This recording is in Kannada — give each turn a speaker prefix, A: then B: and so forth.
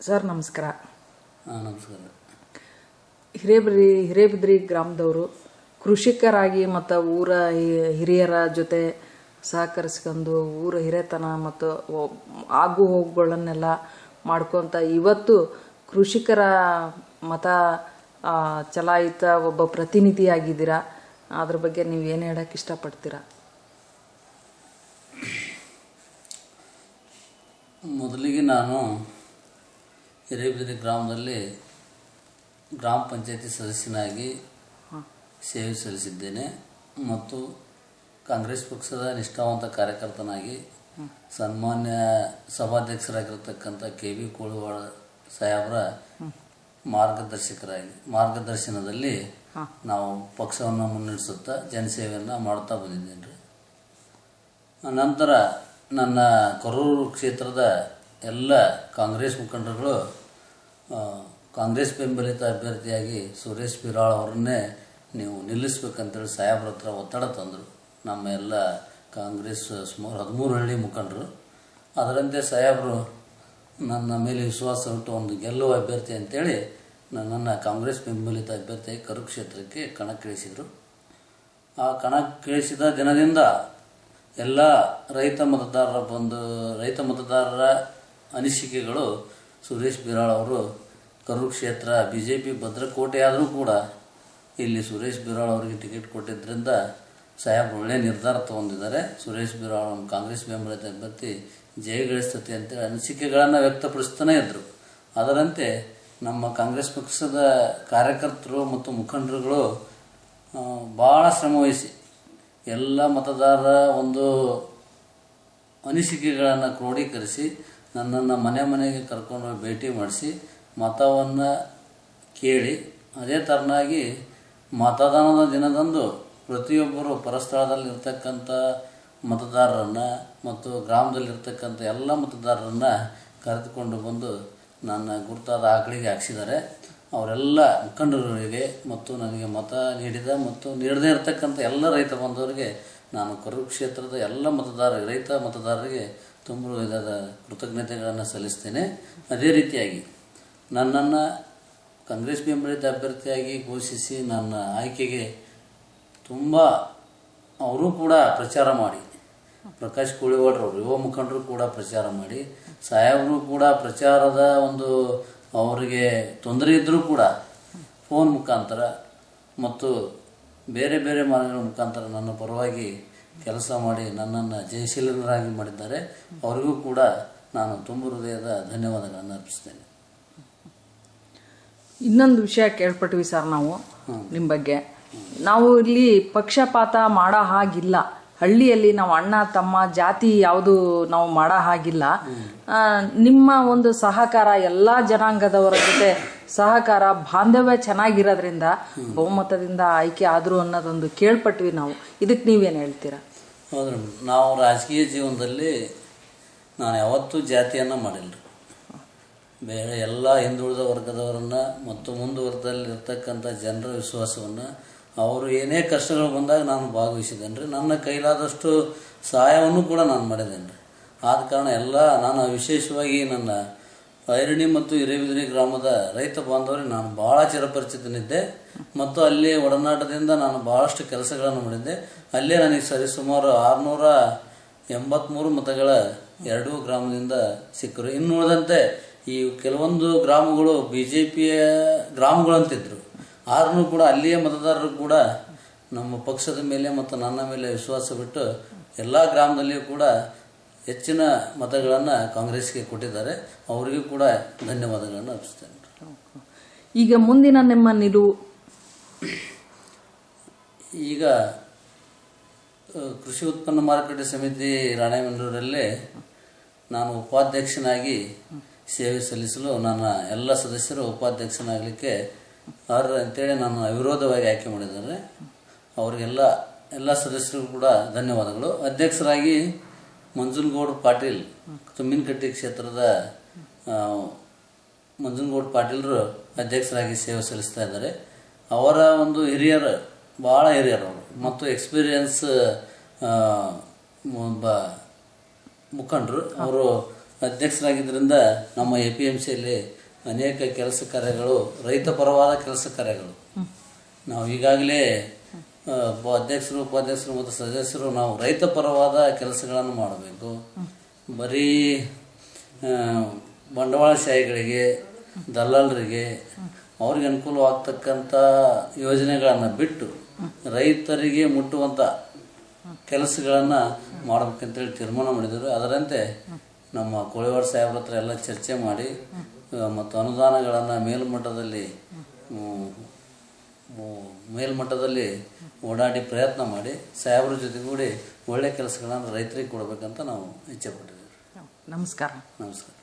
A: ಸರ್ ನಮಸ್ಕಾರ.
B: ಹಾಂ ನಮಸ್ಕಾರ.
A: ಹಿರೇಬ್ರಿ ಹಿರೇಬಿದ್ರಿ ಗ್ರಾಮದವರು ಕೃಷಿಕರಾಗಿ ಮತ್ತು ಊರ ಹಿರಿಯರ ಜೊತೆ ಸಹಕರಿಸ್ಕೊಂಡು ಊರ ಹಿರೇತನ ಮತ್ತು ಆಗು ಹೋಗುಗಳನ್ನೆಲ್ಲ ಮಾಡ್ಕೊತ ಇವತ್ತು ಕೃಷಿಕರ ಮತ ಚಲಾಯಿತ ಒಬ್ಬ ಪ್ರತಿನಿಧಿಯಾಗಿದ್ದೀರಾ? ಅದ್ರ ಬಗ್ಗೆ ನೀವು ಏನು ಹೇಳಕ್ಕೆ ಇಷ್ಟಪಡ್ತೀರಾ?
B: ಮೊದಲಿಗೆ ನಾನು ಹಿರೇಬಿದಿರಿ ಗ್ರಾಮದಲ್ಲಿ ಗ್ರಾಮ ಪಂಚಾಯತಿ ಸದಸ್ಯನಾಗಿ ಸೇವೆ ಸಲ್ಲಿಸಿದ್ದೇನೆ ಮತ್ತು ಕಾಂಗ್ರೆಸ್ ಪಕ್ಷದ ನಿಷ್ಠಾವಂತ ಕಾರ್ಯಕರ್ತನಾಗಿ ಸನ್ಮಾನ್ಯ ಸಭಾಧ್ಯಕ್ಷರಾಗಿರ್ತಕ್ಕಂಥ ಕೆ ವಿ ಕೋಳುವಾಳ ಸಾಹೇಬರ ಮಾರ್ಗದರ್ಶಕರಾಗಿ ಮಾರ್ಗದರ್ಶನದಲ್ಲಿ ನಾವು ಪಕ್ಷವನ್ನು ಮುನ್ನಡೆಸುತ್ತಾ ಜನಸೇವೆಯನ್ನು ಮಾಡ್ತಾ ಬಂದಿದ್ದೇನೆ ರೀ ನಂತರ ನನ್ನ ಕರೂರು ಕ್ಷೇತ್ರದ ಎಲ್ಲ ಕಾಂಗ್ರೆಸ್ ಮುಖಂಡರುಗಳು ಕಾಂಗ್ರೆಸ್ ಬೆಂಬಲಿತ ಅಭ್ಯರ್ಥಿಯಾಗಿ ಸುರೇಶ್ ಬಿರಾಳ್ ಅವರನ್ನೇ ನೀವು ನಿಲ್ಲಿಸ್ಬೇಕಂತೇಳಿ ಸಾಹೇಬ್ರ ಹತ್ರ ಒತ್ತಡ ತಂದರು. ನಮ್ಮ ಎಲ್ಲ ಕಾಂಗ್ರೆಸ್ ಸುಮಾರು ಹದಿಮೂರು ಹಳ್ಳಿ ಮುಖಂಡರು. ಅದರಂತೆ ಸಾಹೇಬರು, ನನ್ನ ಮೇಲೆ ವಿಶ್ವಾಸ ಇಟ್ಟು ಒಂದು ಗೆಲ್ಲುವ ಅಭ್ಯರ್ಥಿ ಅಂತೇಳಿ ನನ್ನನ್ನು ಕಾಂಗ್ರೆಸ್ ಬೆಂಬಲಿತ ಅಭ್ಯರ್ಥಿಯಾಗಿ ಕರುಕ್ಷೇತ್ರಕ್ಕೆ ಕಣಕ್ಕಿಳಿಸಿದರು. ಆ ಕಣಕ್ಕಿಳಿಸಿದ ದಿನದಿಂದ ಎಲ್ಲ ರೈತ ಮತದಾರರ ಬಂದು, ರೈತ ಮತದಾರರ ಅನಿಸಿಕೆಗಳು ಸುರೇಶ್ ಬಿರಾಳ್ ಅವರು ಕರೂರು ಕ್ಷೇತ್ರ ಬಿ ಜೆ ಪಿ ಭದ್ರಕೋಟೆ ಆದರೂ ಕೂಡ ಇಲ್ಲಿ ಸುರೇಶ್ ಬಿರಾಳ್ ಅವರಿಗೆ ಟಿಕೆಟ್ ಕೊಟ್ಟಿದ್ದರಿಂದ ಸಾಹೇಬ್ ಒಳ್ಳೆಯ ನಿರ್ಧಾರ ತಗೊಂಡಿದ್ದಾರೆ. ಸುರೇಶ್ ಬಿರಾಳ್ ಕಾಂಗ್ರೆಸ್ ಬೆಂಬಲಿತ ಅಭ್ಯರ್ಥಿ ಜಯಗಳಿಸ್ತತೆ ಅಂತೇಳಿ ಅನಿಸಿಕೆಗಳನ್ನು ವ್ಯಕ್ತಪಡಿಸ್ತಾನೇ ಇದ್ದರು ಅದರಂತೆ ನಮ್ಮ ಕಾಂಗ್ರೆಸ್ ಪಕ್ಷದ ಕಾರ್ಯಕರ್ತರು ಮತ್ತು ಮುಖಂಡರುಗಳು ಭಾಳ ಶ್ರಮವಹಿಸಿ ಎಲ್ಲ ಮತದಾರರ ಒಂದು ಅನಿಸಿಕೆಗಳನ್ನು ಕ್ರೋಢೀಕರಿಸಿ ನನ್ನನ್ನು ಮನೆ ಮನೆಗೆ ಕರ್ಕೊಂಡು ಭೇಟಿ ಮಾಡಿಸಿ ಮತವನ್ನು ಕೇಳಿ, ಅದೇ ಥರನಾಗಿ ಮತದಾನದ ದಿನದಂದು ಪ್ರತಿಯೊಬ್ಬರು ಪರಸ್ಥಳದಲ್ಲಿರ್ತಕ್ಕಂಥ ಮತದಾರರನ್ನು ಮತ್ತು ಗ್ರಾಮದಲ್ಲಿರ್ತಕ್ಕಂಥ ಎಲ್ಲ ಮತದಾರರನ್ನು ಕರೆದುಕೊಂಡು ಬಂದು ನನ್ನ ಗುರುತಾದ ಆಕಳಿಗೆ ಹಾಕ್ಸಿದ್ದಾರೆ. ಅವರೆಲ್ಲ ಮುಖಂಡರಿಗೆ ಮತ್ತು ನನಗೆ ಮತ ನೀಡಿದ ಮತ್ತು ನೀಡದೇ ಇರತಕ್ಕಂಥ ಎಲ್ಲ ರೈತ ಬಂಧುವರಿಗೆ ನಾನು ಕುರುಕ್ಷೇತ್ರದ ಎಲ್ಲ ಮತದಾರ, ರೈತ ಮತದಾರರಿಗೆ ತುಂಬ ವಿಧದ ಕೃತಜ್ಞತೆಗಳನ್ನು ಸಲ್ಲಿಸ್ತೇನೆ. ಅದೇ ರೀತಿಯಾಗಿ ನನ್ನನ್ನು ಕಾಂಗ್ರೆಸ್ ಬೆಂಬಲಿತ ಅಭ್ಯರ್ಥಿಯಾಗಿ ಘೋಷಿಸಿ ನನ್ನ ಆಯ್ಕೆಗೆ ತುಂಬ ಅವರು ಕೂಡ ಪ್ರಚಾರ ಮಾಡಿ. ಪ್ರಕಾಶ್ ಕೋಳಿವಾಡ್ರವರು ಯುವ ಮುಖಂಡರು ಕೂಡ ಪ್ರಚಾರ ಮಾಡಿ. ಸಾಹೇಬರು ಕೂಡ ಪ್ರಚಾರದ ಒಂದು ಅವರಿಗೆ ತೊಂದರೆ ಇದ್ದರೂ ಕೂಡ ಫೋನ್ ಮುಖಾಂತರ ಮತ್ತು ಬೇರೆ ಬೇರೆ ಮಾರ್ಗಗಳ ಮುಖಾಂತರ ನನ್ನ ಪರವಾಗಿ ಕೆಲಸ ಮಾಡಿ ನನ್ನನ್ನು ಜಯಶೀಲರಾಗಿ ಮಾಡಿದ್ದಾರೆ. ಅವರಿಗೂ ಕೂಡ ನಾನು ತುಂಬ ಹೃದಯದ ಧನ್ಯವಾದಗಳನ್ನು ಅರ್ಪಿಸ್ತೇನೆ.
A: ಇನ್ನೊಂದು ವಿಷಯ ಕೇಳ್ಪಟ್ವಿ ಸರ್ ನಾವು ನಿಮ್ಮ ಬಗ್ಗೆ. ನಾವು ಇಲ್ಲಿ ಪಕ್ಷಪಾತ ಮಾಡೋ ಹಾಗಿಲ್ಲ. ಹಳ್ಳಿಯಲ್ಲಿ ನಾವು ಅಣ್ಣ ತಮ್ಮ ಜಾತಿ ಯಾವುದು ನಾವು ಮಾಡೋ ಹಾಗಿಲ್ಲ. ನಿಮ್ಮ ಒಂದು ಸಹಕಾರ ಎಲ್ಲ ಜನಾಂಗದವರ ಜೊತೆ ಸಹಕಾರ, ಬಾಂಧವ್ಯ ಚೆನ್ನಾಗಿರೋದ್ರಿಂದ ಬಹುಮತದಿಂದ ಆಯ್ಕೆ ಆದರೂ ಅನ್ನೋದೊಂದು ಕೇಳ್ಪಟ್ವಿ ನಾವು. ಇದಕ್ಕೆ ನೀವೇನು ಹೇಳ್ತೀರಾ?
B: ಹೌದು ನಾವು ರಾಜಕೀಯ ಜೀವನದಲ್ಲಿ ನಾನು ಯಾವತ್ತೂ ಜಾತಿಯನ್ನು ಮಾಡಿಲ್ಲ. ಬೇರೆ ಎಲ್ಲ ಹಿಂದುಳಿದ ವರ್ಗದವರನ್ನು ಮತ್ತು ಮುಂದುವರೆದಲ್ಲಿ ಇರ್ತಕ್ಕಂಥ ಜನರ ವಿಶ್ವಾಸವನ್ನು ಅವರು ಏನೇ ಕಷ್ಟಗಳು ಬಂದಾಗ ನಾನು ಭಾಗವಹಿಸಿದ್ದೇನೆ ರೀ ನನ್ನ ಕೈಲಾದಷ್ಟು ಸಹಾಯವನ್ನು ಕೂಡ ನಾನು ಮಾಡಿದ್ದೇನೆ ರೀ ಆದ ಕಾರಣ ಎಲ್ಲ ನಾನು ವಿಶೇಷವಾಗಿ ನನ್ನ ಐರಣಿ ಮತ್ತು ಹಿರೇಬಿದಿರಿ ಗ್ರಾಮದ ರೈತ ಬಾಂಧವರಿಗೆ ನಾನು ಭಾಳ ಚಿರಪರಿಚಿತನಿದ್ದೆ ಮತ್ತು ಅಲ್ಲಿ ಒಡನಾಟದಿಂದ ನಾನು ಭಾಳಷ್ಟು ಕೆಲಸಗಳನ್ನು ಮಾಡಿದ್ದೆ. ಅಲ್ಲೇ ನನಗೆ ಸರಿಸುಮಾರು ಆರುನೂರ ಎಂಬತ್ತ್ಮೂರು ಮತಗಳ ಎರಡೂ ಗ್ರಾಮದಿಂದ ಸಿಕ್ಕರು. ಇನ್ನು ಉಳಿದಂತೆ ಈ ಕೆಲವೊಂದು ಗ್ರಾಮಗಳು ಬಿ ಜೆ ಪಿಯ ಗ್ರಾಮಗಳಂತಿದ್ದರು ಆದ್ರೂ ಕೂಡ ಅಲ್ಲಿಯ ಮತದಾರರು ಕೂಡ ನಮ್ಮ ಪಕ್ಷದ ಮೇಲೆ ಮತ್ತು ನನ್ನ ಮೇಲೆ ವಿಶ್ವಾಸ ಬಿಟ್ಟು ಎಲ್ಲ ಗ್ರಾಮದಲ್ಲಿಯೂ ಕೂಡ ಹೆಚ್ಚಿನ ಮತಗಳನ್ನು ಕಾಂಗ್ರೆಸ್ಗೆ ಕೊಟ್ಟಿದ್ದಾರೆ. ಅವರಿಗೂ ಕೂಡ ಧನ್ಯವಾದಗಳನ್ನು ಅರ್ಪಿಸ್ತೇನೆ.
A: ಈಗ ಮುಂದಿನ ನಿಮ್ಮ ನಿಲುವು
B: ಈಗ ಕೃಷಿ ಉತ್ಪನ್ನ ಮಾರುಕಟ್ಟೆ ಸಮಿತಿ ರಾಣೆಬೆನ್ನೂರಲ್ಲೇ ನಾನು ಉಪಾಧ್ಯಕ್ಷನಾಗಿ ಸೇವೆ ಸಲ್ಲಿಸಲು ನನ್ನ ಎಲ್ಲ ಸದಸ್ಯರು ಉಪಾಧ್ಯಕ್ಷನಾಗಲಿಕ್ಕೆ ಅರ್ಹ ಅಂತೇಳಿ ನಾನು ಅವಿರೋಧವಾಗಿ ಆಯ್ಕೆ ಮಾಡಿದ್ದಾರೆ. ಅವರಿಗೆಲ್ಲ ಎಲ್ಲ ಸದಸ್ಯರಿಗೂ ಕೂಡ ಧನ್ಯವಾದಗಳು. ಅಧ್ಯಕ್ಷರಾಗಿ ಮಂಜುನಗೌಡ ಪಾಟೀಲ್ ತುಮ್ಮಿನಕಟ್ಟಿ ಕ್ಷೇತ್ರದ ಮಂಜುನಗೌಡ ಪಾಟೀಲರು ಅಧ್ಯಕ್ಷರಾಗಿ ಸೇವೆ ಸಲ್ಲಿಸ್ತಾ ಇದ್ದಾರೆ. ಅವರ ಒಂದು ಹಿರಿಯರು ಭಾಳ ಹಿರಿಯರು ಅವರು. ಮತ್ತು ಎಕ್ಸ್ಪೀರಿಯನ್ಸ್ ಒಬ್ಬ ಮುಖಂಡರು. ಅವರು ಅಧ್ಯಕ್ಷರಾಗಿದ್ದರಿಂದ ನಮ್ಮ ಎ ಪಿ ಎಂ ಸಿಯಲ್ಲಿ ಅನೇಕ ಕೆಲಸ ಕಾರ್ಯಗಳು ರೈತ ಪರವಾದ ಕೆಲಸ ಕಾರ್ಯಗಳು. ನಾವು ಈಗಾಗಲೇ ಅಧ್ಯಕ್ಷರು ಉಪಾಧ್ಯಕ್ಷರು ಮತ್ತು ಸದಸ್ಯರು ನಾವು ರೈತ ಪರವಾದ ಕೆಲಸಗಳನ್ನು ಮಾಡಬೇಕು. ಬರೀ ಬಂಡವಾಳಶಾಹಿಗಳಿಗೆ, ದಲ್ಲಾಳರಿಗೆ ಅವ್ರಿಗೆ ಅನುಕೂಲವಾಗ್ತಕ್ಕಂಥ ಯೋಜನೆಗಳನ್ನು ಬಿಟ್ಟು ರೈತರಿಗೆ ಮುಟ್ಟುವಂಥ ಕೆಲಸಗಳನ್ನು ಮಾಡಬೇಕಂತೇಳಿ ತೀರ್ಮಾನ ಮಾಡಿದರು. ಅದರಂತೆ ನಮ್ಮ ಕೋಳಿವಾಡ ಸಾಹೇಬ್ರ ಹತ್ರ ಎಲ್ಲ ಚರ್ಚೆ ಮಾಡಿ ಮತ್ತು ಅನುದಾನಗಳನ್ನು ಮೇಲ್ಮಟ್ಟದಲ್ಲಿ ಮೇಲ್ಮಟ್ಟದಲ್ಲಿ ಓಡಾಡಿ ಪ್ರಯತ್ನ ಮಾಡಿ ಸಾಹೇಬ್ರ ಜೊತೆಗೂಡಿ ಒಳ್ಳೆ ಕೆಲಸಗಳನ್ನು ರೈತರಿಗೆ ಕೊಡಬೇಕಂತ ನಾವು ಇಚ್ಛೆ ಪಟ್ಟಿದ್ದೀವಿ.
A: ನಮಸ್ಕಾರ.
B: ನಮಸ್ಕಾರ.